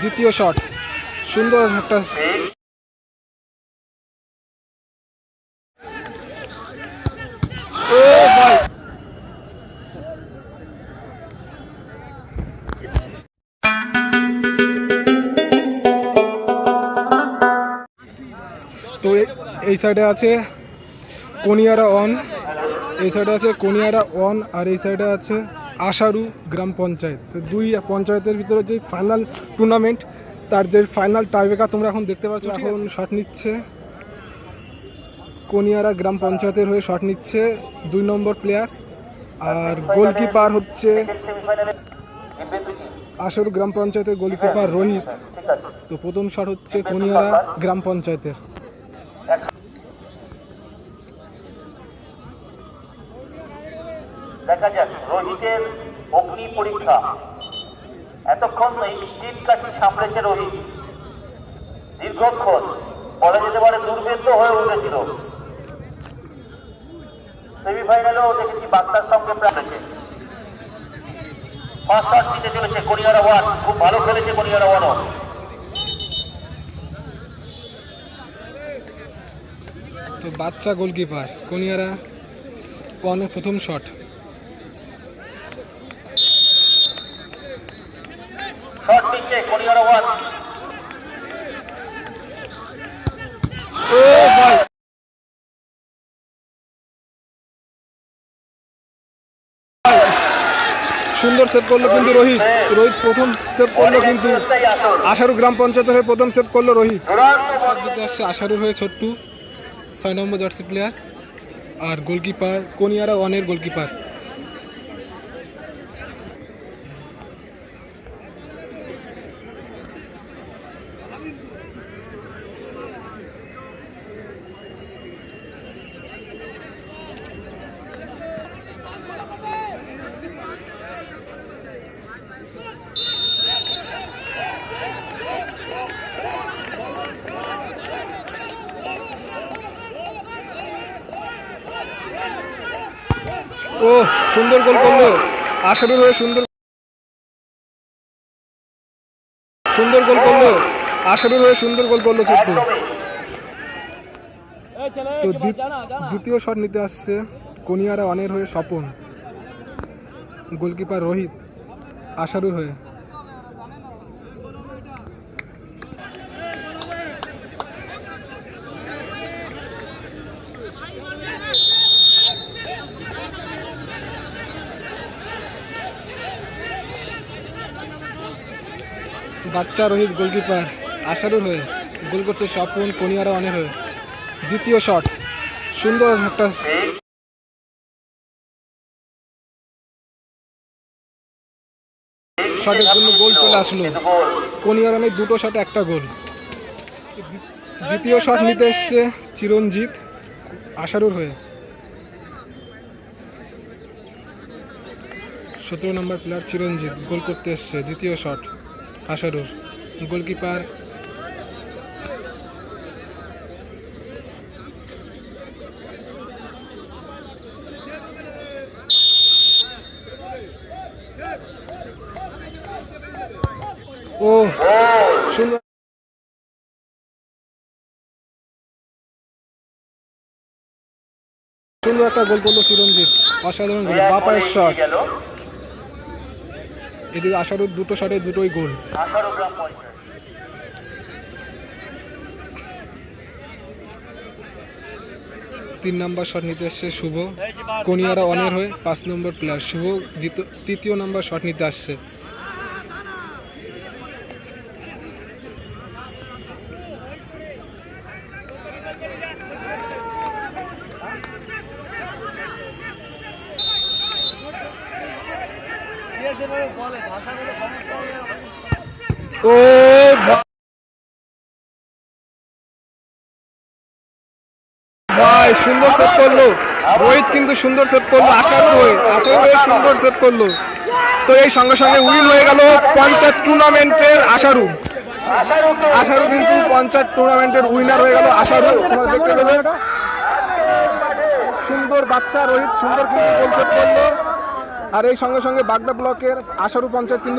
দ্বিতীয় শট। সুন্দর একটা তো এই সাইডে আছে কনিয়ারা অন এই সাইডে আছে কনিয়ারা অন আর এই সাইডে আছে আশারু গ্রাম পঞ্চায়েত। তো দুই পঞ্চায়েতের ভিতরে যে ফাইনাল টুর্নামেন্ট তার যে ফাইনাল টাইব্রেকার তোমরা এখন দেখতে পাচ্ছ এখন শট নিচ্ছে। কনিয়ারা গ্রাম পঞ্চায়েতের হয়ে শট নিচ্ছে দুই নম্বর প্লেয়ার আর গোলকিপার হচ্ছে আশারু গ্রাম পঞ্চায়েতের গোলকিপার রোহিত। তো প্রথম শট হচ্ছে কনিয়ারা গ্রাম পঞ্চায়েতের। দেখা যাক, রোহিতের অগ্নি পরীক্ষা। এতক্ষণ এই টিম কাঠি সামলেছে রোহিত। দীর্ঘক্ষণ বলা যেতে পারে দুর্ভেদ্য হয়ে উঠেছিল। সেমিফাইনালেও দেখেছি বাংলার সঙ্গে প্রাপ্তেছে পাঁচ শট দিতে চলেছে কোরিয়ারা ওয়ান। খুব ভালো খেলেছে কোরিয়ারা ওয়ানও। তো বাচ্চা গোলকিপার, কনিয়ারা ওয়ানের প্রথম শট। শট দিচ্ছে কোরিয়ারা ওয়ান সুন্দর সেভ করল কিন্তু রোহিত। রোহিত প্রথম সেভ করল কিন্তু আশারু গ্রাম পঞ্চায়েত হয়ে প্রথম সেভ করল রোহিত। আসছে আশারুর হয়ে ছোট্টু। ছয় নম্বর জার্সি প্লেয়ার আর গোলকিপার কোনিয়ারা ওয়ানের গোলকিপার ও সুন্দর গোল করল। আশারুল হয়ে সুন্দর সুন্দর গোল করল। আশারুল হয়ে সুন্দর গোল করল সেটু। তো দ্বিতীয় শট নিতে আসছে কনিয়ারা অনের হয়ে স্বপন। গোলকিপার রোহিত আশারুর হয়ে। বাচ্চা রোহিত গোলকিপার আশারুর হয়ে গোল করছে স্বপন কনিয়ারা অনের হয়ে। দ্বিতীয় শট। সুন্দর একটা শটের জন্য গোল চলে আসলো। কনিয়ারামের দুটো শটে, একটা গোল। দ্বিতীয় শট নিতে এসছে চিরঞ্জিত আশারুর হয়ে। সতেরো নম্বর প্লেয়ার চিরঞ্জিত গোল করতে এসছে, দ্বিতীয় শট। আশারুর গোলকিপার। ও সুন্দর। সুন্দর একটা গোল করল চিরঞ্জিত অসাধারণ বাপায়ের শট এদিকে আশারুর দুটো শটে দুটোই গোল তিন নম্বর শট নিতে আসছে শুভ। কনিয়ারা অনার হয়ে পাঁচ নম্বর প্লেয়ার শুভ তৃতীয় নম্বর শট নিতে আসছে। ভাই, সুন্দর সেভ করল। রোহিত কিন্তু সুন্দর সেভ করল আশার হয়ে আশার হয়ে সুন্দর সেভ করল। তো এই সঙ্গে সঙ্গে উইন হয়ে গেল পঞ্চায়েত টুর্নামেন্টের আশারু। আশারু কিন্তু পঞ্চায়েত টুর্নামেন্টের উইনার হয়ে গেল আশারু। দেখতে পেলে। সুন্দর বাচ্চা রোহিত, সুন্দর কিন্তু গোল সেভ করল। আর এই সঙ্গে সঙ্গে বাগদা ব্লকের আশারু পঞ্চায়েত কিন্তু